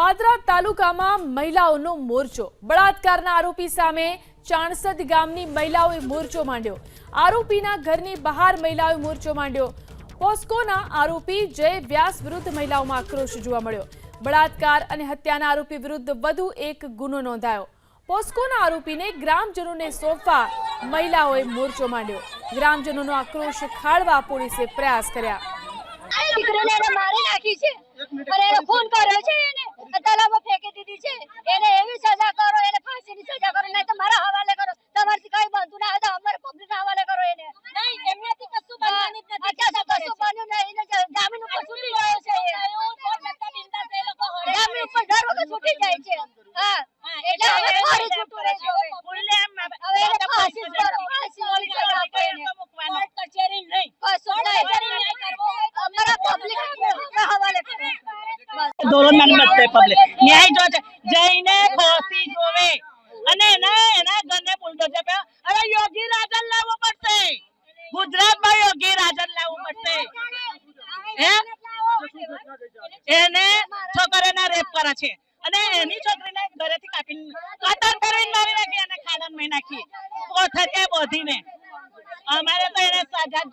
પાદરા તાલુકામાં મહિલાઓનો મોરચો. બળાત્કારના આરોપી સામે ચાણસદ ગામની મહિલાઓએ મોરચો માંડ્યો. આરોપીના ઘરની બહાર મહિલાઓએ મોરચો માંડ્યો. પોસ્કોના આરોપી જય વ્યાસ વિરુદ્ધ મહિલાઓમાં આક્રોશ જોવા મળ્યો. બળાત્કાર અને હત્યાના આરોપી વિરુદ્ધ વધુ એક ગુનો નોંધાયો. પોસ્કોના આરોપીને ગ્રામજનોને સોંપવા મહિલાઓએ મોરચો માંડ્યો. ગ્રામજનોનો આક્રોશ ખાળવા પોલીસે પ્રયાસ કર્યા. દીકરીને કર્યો છે એને તલાવમાં ફેંકી દીધી છે એને એવી સજા કરો એને ફાંસીની સજા કરો નહીં તો મારા હવાલે કરો તમારથી કઈ બનતું ના હોય તો અમારે પબ્લિકના હવાલે કરો એને નહીં એમનાથી કશું બનવાનું જ નથી અત્યારે કશું બન્યું નહીં એને જ- જામીન ઉપર છૂટી ગયો છે એ. જામીન ઉપર દર વખત છૂટી જાય છે. હા. એટલે હવે ફરી છૂટું નહીં એમ હવે એને ફાંસી જ કરો ફાંસીની સજા આપો એને. કશું નહીં. અમારા પબ્લિકના હવાલે કરો. બસ. મત બધે પબ્લિક ન્યાય જો છે જઈને ફાંસી જોવે. અને એના એના ઘરને બુલડોઝર પે અરે યોગી રાજન લાવવો પડશે. ગુજરાતમાં યોગી રાજન લાવવું પડશે. હે? એને કરે છે. અને એની છોકરીને ઘરેથી કાપીને કતર કરીને મારી નાખી અને ખાડામાં નાખી. કોથળીએ બોધીને. અમારે તો એને સજા